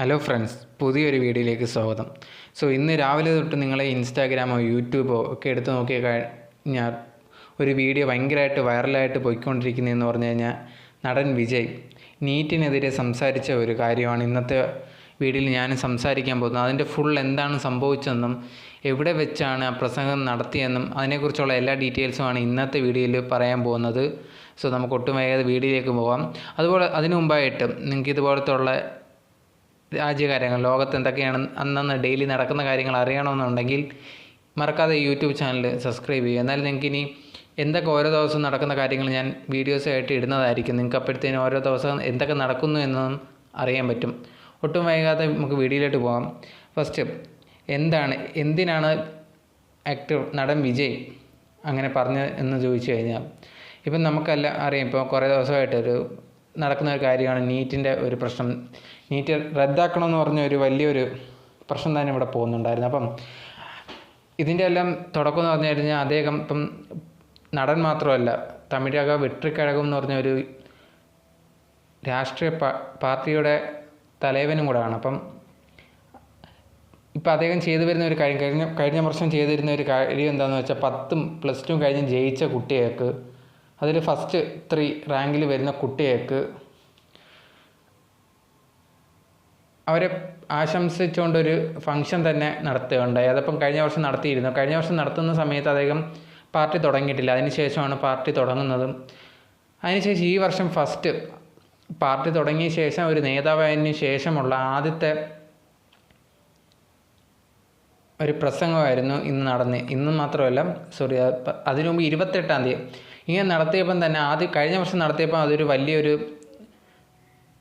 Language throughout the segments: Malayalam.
ഹലോ ഫ്രണ്ട്സ് പുതിയൊരു വീഡിയോയിലേക്ക് സ്വാഗതം. സോ ഇന്ന് രാവിലെ തൊട്ട് നിങ്ങളെ ഇൻസ്റ്റാഗ്രാമോ യൂട്യൂബോ ഒക്കെ എടുത്ത് നോക്കി കഴിഞ്ഞാൽ ഒരു വീഡിയോ ഭയങ്കരമായിട്ട് വൈറലായിട്ട് പോയിക്കൊണ്ടിരിക്കുന്നതെന്ന് പറഞ്ഞു കഴിഞ്ഞാൽ നടൻ വിജയ്. നീറ്റിനെതിരെ സംസാരിച്ച ഒരു കാര്യമാണ് ഇന്നത്തെ വീഡിയോയിൽ ഞാൻ സംസാരിക്കാൻ പോകുന്നത്. അതിന്റെ ഫുൾ എന്താണ് സംഭവിച്ചതെന്നും എവിടെ വെച്ചാണ് ആ പ്രസംഗം നടത്തിയെന്നും അതിനെക്കുറിച്ചുള്ള എല്ലാ ഡീറ്റെയിൽസുമാണ് ഇന്നത്തെ വീഡിയോയിൽ പറയാൻ പോകുന്നത്. സോ നമുക്ക് ഒട്ടും വേഗത വീഡിയോയിലേക്ക് പോകാം. അതുപോലെ അതിനു മുമ്പായിട്ട് നിങ്ങൾക്ക് ഇതുപോലത്തെ ഉള്ള രാജ്യകാര്യങ്ങൾ ലോകത്ത് എന്തൊക്കെയാണ് അന്നന്ന് ഡെയിലി നടക്കുന്ന കാര്യങ്ങൾ അറിയണമെന്നുണ്ടെങ്കിൽ മറക്കാതെ യൂട്യൂബ് ചാനൽ സബ്സ്ക്രൈബ് ചെയ്യുക. എന്നാൽ നിങ്ങൾക്ക് ഇനി എന്തൊക്കെ ഓരോ ദിവസം നടക്കുന്ന കാര്യങ്ങൾ ഞാൻ വീഡിയോസ് ആയിട്ട് ഇടുന്നതായിരിക്കും. നിങ്ങൾക്ക് അപ്പോഴത്തേനും ഓരോ ദിവസം എന്തൊക്കെ നടക്കുന്നു എന്നതും അറിയാൻ പറ്റും. ഒട്ടും വൈകാതെ നമുക്ക് വീഡിയോയിലോട്ട് പോകാം. ഫസ്റ്റ് എന്താണ് എന്തിനാണ് ആക്ടർ നടൻ വിജയ് അങ്ങനെ പറഞ്ഞത് എന്ന് ചോദിച്ചു കഴിഞ്ഞാൽ ഇപ്പം നമുക്കല്ല അറിയാം ഇപ്പോൾ കുറേ ദിവസമായിട്ടൊരു നടക്കുന്ന ഒരു കാര്യമാണ് നീറ്റിന്റെ ഒരു പ്രശ്നം. നീറ്റ് റദ്ദാക്കണമെന്ന് പറഞ്ഞ ഒരു വലിയൊരു പ്രശ്നം തന്നെ ഇവിടെ പോകുന്നുണ്ടായിരുന്നു. അപ്പം ഇതിന്റെ എല്ലാം തുടക്കം എന്ന് പറഞ്ഞു കഴിഞ്ഞാൽ അദ്ദേഹം ഇപ്പം നടൻ മാത്രമല്ല തമിഴക വെട്രിക്കഴകം എന്ന് പറഞ്ഞ ഒരു രാഷ്ട്രീയ പാർട്ടിയുടെ തലവനും കൂടെയാണ് അപ്പം ഇപ്പം അദ്ദേഹം ചെയ്തു വരുന്ന ഒരു കാര്യം കഴിഞ്ഞ കഴിഞ്ഞ വർഷം ചെയ്തിരുന്ന ഒരു കാര്യം എന്താണെന്ന് വെച്ചാൽ പത്തും പ്ലസ് ടു കഴിഞ്ഞ് ജയിച്ച കുട്ടികൾക്ക് അതിൽ ഫസ്റ്റ് ത്രീ റാങ്കിൽ വരുന്ന കുട്ടികൾക്ക് അവരെ ആശംസിച്ചുകൊണ്ടൊരു ഫംഗ്ഷൻ തന്നെ നടത്തുകയുണ്ടായി. അതപ്പം കഴിഞ്ഞ വർഷം നടത്തിയിരുന്നു. കഴിഞ്ഞ വർഷം നടത്തുന്ന സമയത്ത് അദ്ദേഹം പാർട്ടി തുടങ്ങിയിട്ടില്ല. അതിനുശേഷമാണ് പാർട്ടി തുടങ്ങുന്നതും. അതിനുശേഷം ഈ വർഷം ഫസ്റ്റ് പാർട്ടി തുടങ്ങിയ ശേഷം ഒരു നേതാവായതിനു ശേഷമുള്ള ആദ്യത്തെ ഒരു പ്രസംഗമായിരുന്നു ഇന്ന് നടന്ന്. ഇന്ന് മാത്രമല്ല സോറി അതിനു മുമ്പ് ഇരുപത്തെട്ടാം തീയതി ഇങ്ങനെ നടത്തിയപ്പം തന്നെ ആദ്യം കഴിഞ്ഞ വർഷം നടത്തിയപ്പം അതൊരു വലിയൊരു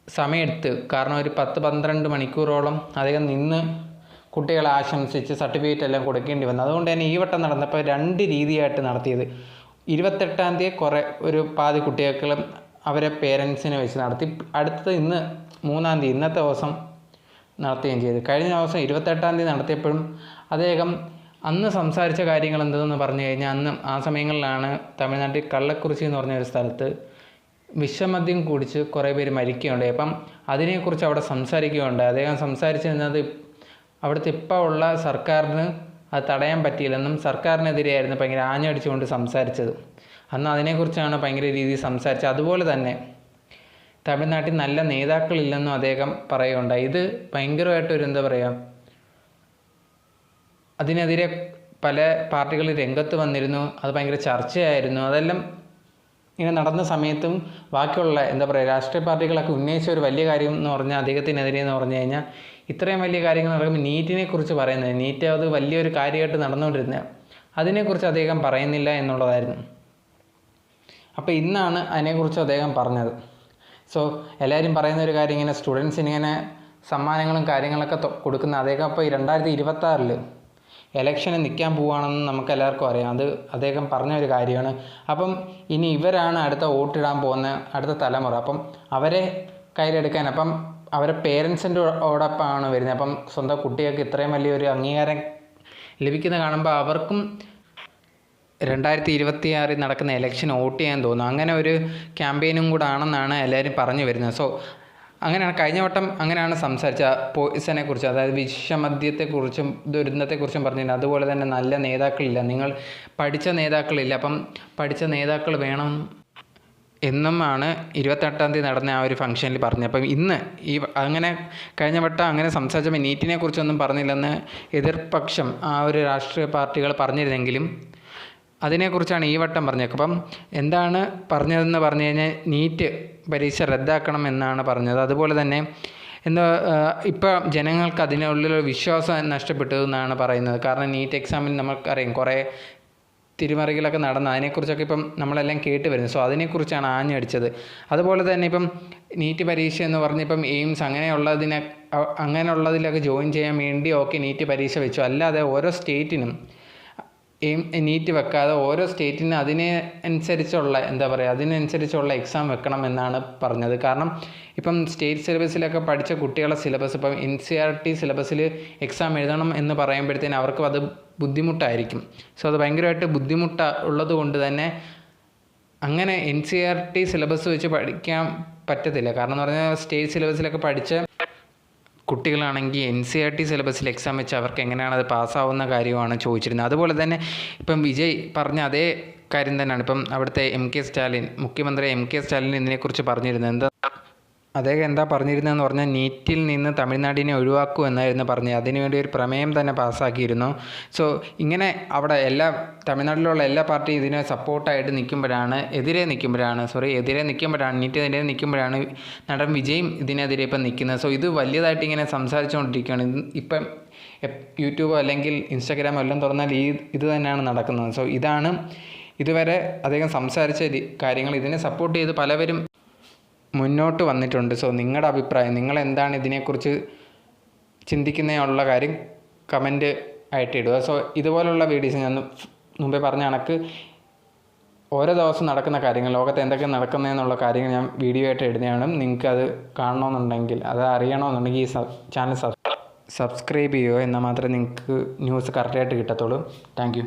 സമയമെടുത്ത്. കാരണം ഒരു പത്ത് പന്ത്രണ്ട് മണിക്കൂറോളം അദ്ദേഹം നിന്ന് കുട്ടികളെ ആശംസിച്ച് സർട്ടിഫിക്കറ്റ് എല്ലാം കൊടുക്കേണ്ടി വന്നു. അതുകൊണ്ട് തന്നെ ഈ വട്ടം നടന്നപ്പോൾ രണ്ട് രീതിയായിട്ട് നടത്തിയത്. ഇരുപത്തെട്ടാം തീയതി കുറേ ഒരു പാതി കുട്ടികൾക്കും അവരെ പേരൻസിനെ വെച്ച് നടത്തി. അടുത്തത് ഇന്ന് മൂന്നാം തീയതി ഇന്നത്തെ ദിവസം നടത്തുകയും ചെയ്തു. കഴിഞ്ഞ ദിവസം ഇരുപത്തെട്ടാം തീയതി നടത്തിയപ്പോഴും അദ്ദേഹം അന്ന് സംസാരിച്ച കാര്യങ്ങൾ എന്തെന്ന് പറഞ്ഞു കഴിഞ്ഞാൽ അന്ന് ആ സമയങ്ങളിലാണ് തമിഴ്നാട്ടിൽ കള്ളക്കുറിച്ചി എന്ന് പറഞ്ഞ ഒരു സ്ഥലത്ത് വിഷമദ്യം കുടിച്ച് കുറേ പേര് മരിക്കുകയുണ്ടായി. അപ്പം അതിനെക്കുറിച്ച് അവിടെ സംസാരിക്കുകയുണ്ടായി. അദ്ദേഹം സംസാരിച്ചിരുന്നത് അവിടുത്തെ ഇപ്പോൾ ഉള്ള സർക്കാരിന് അത് തടയാൻ പറ്റിയില്ലെന്നും സർക്കാരിനെതിരെയായിരുന്നു ഭയങ്കര ആഞ്ഞടിച്ചുകൊണ്ട് സംസാരിച്ചത്. അന്ന് അതിനെക്കുറിച്ചാണ് ഭയങ്കര രീതിയിൽ സംസാരിച്ചത്. അതുപോലെ തന്നെ തമിഴ്നാട്ടിൽ നല്ല നേതാക്കളില്ലെന്നും അദ്ദേഹം പറയുകയുണ്ടായി. ഇത് ഭയങ്കരമായിട്ടൊരു എന്താ പറയുക അതിനെതിരെ പല പാർട്ടികൾ രംഗത്ത് വന്നിരുന്നു. അത് ഭയങ്കര ചർച്ചയായിരുന്നു. അതെല്ലാം ഇങ്ങനെ നടന്ന സമയത്തും ബാക്കിയുള്ള എന്താ പറയുക രാഷ്ട്രീയ പാർട്ടികളൊക്കെ ഉന്നയിച്ച ഒരു വലിയ കാര്യം എന്ന് പറഞ്ഞാൽ അദ്ദേഹത്തിനെതിരെ എന്ന് പറഞ്ഞു കഴിഞ്ഞാൽ ഇത്രയും വലിയ കാര്യങ്ങൾ നടക്കുമ്പോൾ നീറ്റിനെ കുറിച്ച് പറയുന്നത് നീറ്റ് അത് വലിയൊരു കാര്യമായിട്ട് നടന്നുകൊണ്ടിരുന്നത് അതിനെക്കുറിച്ച് അദ്ദേഹം പറയുന്നില്ല എന്നുള്ളതായിരുന്നു. അപ്പോൾ ഇന്നാണ് അതിനെക്കുറിച്ച് അദ്ദേഹം പറഞ്ഞത്. സോ എല്ലാവരും പറയുന്ന ഒരു കാര്യം ഇങ്ങനെ സ്റ്റുഡൻസിന് ഇങ്ങനെ സമ്മാനങ്ങളും കാര്യങ്ങളൊക്കെ കൊടുക്കുന്ന അദ്ദേഹം അപ്പോൾ ഈ രണ്ടായിരത്തി ഇരുപത്താറിൽ ഇലക്ഷന് നിൽക്കാൻ പോവുകയാണെന്ന് നമുക്ക് എല്ലാവർക്കും അറിയാം. അത് അദ്ദേഹം പറഞ്ഞ ഒരു കാര്യമാണ്. അപ്പം ഇനി ഇവരാണ് അടുത്ത വോട്ടിടാൻ പോകുന്ന അടുത്ത തലമുറ. അപ്പം അവരെ കയ്യിലെടുക്കാൻ അപ്പം അവരെ പേരൻസിന്റെ ഓടൊപ്പമാണ് വരുന്നത്. അപ്പം സ്വന്തം കുട്ടികൾക്ക് ഇത്രയും വലിയൊരു അംഗീകാരം ലഭിക്കുന്ന കാണുമ്പോൾ അവർക്കും രണ്ടായിരത്തി ഇരുപത്തിയാറിൽ നടക്കുന്ന ഇലക്ഷൻ വോട്ട് ചെയ്യാൻ തോന്നുന്നു അങ്ങനെ ഒരു ക്യാമ്പയിനും കൂടെ ആണെന്നാണ് എല്ലാവരും പറഞ്ഞു വരുന്നത്. സോ അങ്ങനെയാണ് കഴിഞ്ഞ വട്ടം അങ്ങനെയാണ് സംസാരിച്ച പോയിസനെ കുറിച്ച് അതായത് വിഷമദ്യത്തെക്കുറിച്ചും ദുരന്തത്തെക്കുറിച്ചും പറഞ്ഞിട്ടുണ്ട് അതുപോലെ തന്നെ നല്ല നേതാക്കളില്ല. നിങ്ങൾ പഠിച്ച നേതാക്കളില്ല. അപ്പം പഠിച്ച നേതാക്കൾ വേണം എന്നുമാണ് ഇരുപത്തെട്ടാം തീയതി നടന്ന ആ ഒരു ഫംഗ്ഷനിൽ പറഞ്ഞത്. അപ്പം ഇന്ന് ഈ അങ്ങനെ കഴിഞ്ഞ വട്ടം അങ്ങനെ സംസാരിച്ചപ്പോൾ നീറ്റിനെ കുറിച്ചൊന്നും പറഞ്ഞില്ലെന്ന് എതിർപക്ഷം ആ ഒരു രാഷ്ട്രീയ പാർട്ടികൾ പറഞ്ഞിരുന്നെങ്കിലും അതിനെക്കുറിച്ചാണ് ഈ വട്ടം പറഞ്ഞത്. അപ്പം എന്താണ് പറഞ്ഞതെന്ന് പറഞ്ഞു കഴിഞ്ഞാൽ നീറ്റ് പരീക്ഷ റദ്ദാക്കണം എന്നാണ് പറഞ്ഞത്. അതുപോലെ തന്നെ എന്താ ഇപ്പം ജനങ്ങൾക്ക് അതിനുള്ളിൽ വിശ്വാസം നഷ്ടപ്പെട്ടു എന്നാണ് പറയുന്നത്. കാരണം നീറ്റ് എക്സാമിൽ നമുക്കറിയാം കുറേ തിരിമറികളൊക്കെ നടന്ന് അതിനെക്കുറിച്ചൊക്കെ ഇപ്പം നമ്മളെല്ലാം കേട്ട് വരുന്നത് സോ അതിനെക്കുറിച്ചാണ് ആഞ്ഞടിച്ചത്. അതുപോലെ തന്നെ ഇപ്പം നീറ്റ് പരീക്ഷ എന്ന് പറഞ്ഞ് ഇപ്പം എയിംസ് അങ്ങനെയുള്ളതിനെ അങ്ങനെയുള്ളതിലൊക്കെ ജോയിൻ ചെയ്യാൻ വേണ്ടി ഓക്കെ നീറ്റ് പരീക്ഷ വെച്ചു. അല്ലാതെ ഓരോ സ്റ്റേറ്റിനും എയിം നീറ്റ് വെക്കാതെ ഓരോ സ്റ്റേറ്റിനും അതിനെ അനുസരിച്ചുള്ള എന്താ പറയുക അതിനനുസരിച്ചുള്ള എക്സാം വെക്കണം എന്നാണ് പറഞ്ഞത്. കാരണം ഇപ്പം സ്റ്റേറ്റ് സിലബസിലൊക്കെ പഠിച്ച കുട്ടികളുടെ സിലബസ് ഇപ്പം എൻ സി ആർ ടി സിലബസിൽ എക്സാം എഴുതണം എന്ന് പറയുമ്പോഴത്തേന് അവർക്കും അത് ബുദ്ധിമുട്ടായിരിക്കും. സോ അത് ഭയങ്കരമായിട്ട് ബുദ്ധിമുട്ട് ഉള്ളത് കൊണ്ട് തന്നെ അങ്ങനെ N C R T syllabus വെച്ച് പഠിക്കാൻ പറ്റത്തില്ല. കാരണം എന്ന് പറഞ്ഞാൽ സ്റ്റേറ്റ് സിലബസിലൊക്കെ പഠിച്ച കുട്ടികളാണെങ്കിൽ എൻ സി ആർ ടി സിലബസിൽ എക്സാം വെച്ച് അവർക്ക് എങ്ങനെയാണ് അത് പാസ്സാവുന്ന കാര്യമാണ് ചോദിച്ചിരുന്നത്. അതുപോലെ തന്നെ ഇപ്പം വിജയ് പറഞ്ഞ അതേ കാര്യം തന്നെയാണ്. ഇപ്പം അവിടുത്തെ എം കെ സ്റ്റാലിൻ മുഖ്യമന്ത്രി എം കെ സ്റ്റാലിൻ ഇതിനെക്കുറിച്ച് പറഞ്ഞിരുന്നത്. എന്താ അദ്ദേഹം എന്താ പറഞ്ഞിരുന്നതെന്ന് പറഞ്ഞാൽ നീറ്റിൽ നിന്ന് തമിഴ്നാടിനെ ഒഴിവാക്കൂ എന്നായിരുന്നു പറഞ്ഞത്. അതിനുവേണ്ടി ഒരു പ്രമേയം തന്നെ പാസ്സാക്കിയിരുന്നു. സോ ഇങ്ങനെ അവിടെ എല്ലാ തമിഴ്നാട്ടിലുള്ള എല്ലാ പാർട്ടിയും ഇതിനെ സപ്പോർട്ടായിട്ട് നിൽക്കുമ്പോഴാണ് എതിരെ നിൽക്കുമ്പോഴാണ് സോറി എതിരെ നിൽക്കുമ്പോഴാണ് നീറ്റിനെതിരെ നിൽക്കുമ്പോഴാണ് നടൻ വിജയും ഇതിനെതിരെ ഇപ്പം നിൽക്കുന്നത്. സോ ഇത് വലിയതായിട്ട് ഇങ്ങനെ സംസാരിച്ചുകൊണ്ടിരിക്കുകയാണ്. ഇപ്പം യൂട്യൂബോ അല്ലെങ്കിൽ ഇൻസ്റ്റാഗ്രാമോ എല്ലാം തുറന്നാൽ ഈ ഇത് തന്നെയാണ് നടക്കുന്നത്. സോ ഇതാണ് ഇതുവരെ അദ്ദേഹം സംസാരിച്ച കാര്യങ്ങൾ. ഇതിനെ സപ്പോർട്ട് ചെയ്ത് പലവരും മുന്നോട്ട് വന്നിട്ടുണ്ട്. സോ നിങ്ങളുടെ അഭിപ്രായം നിങ്ങൾ എന്താണ് ഇതിനെക്കുറിച്ച് ചിന്തിക്കുന്നതിനുള്ള കാര്യം കമന്റ് ആയിട്ട് ഇടുക സോ ഇതുപോലുള്ള വീഡിയോസ് ഞാൻ മുമ്പേ പറഞ്ഞ കണക്ക് ഓരോ ദിവസം നടക്കുന്ന കാര്യങ്ങൾ ലോകത്ത് എന്തൊക്കെ നടക്കുന്നതെന്നുള്ള കാര്യങ്ങൾ ഞാൻ വീഡിയോ ആയിട്ട് ഇടുന്നതാണ്. നിങ്ങൾക്ക് അത് കാണണമെന്നുണ്ടെങ്കിൽ അത് അറിയണമെന്നുണ്ടെങ്കിൽ ഈ ചാനൽ സബ്സ്ക്രൈബ് ചെയ്യുക. എന്നാൽ മാത്രമേ നിങ്ങൾക്ക് ന്യൂസ് കറക്റ്റായിട്ട് കിട്ടത്തുള്ളൂ. താങ്ക്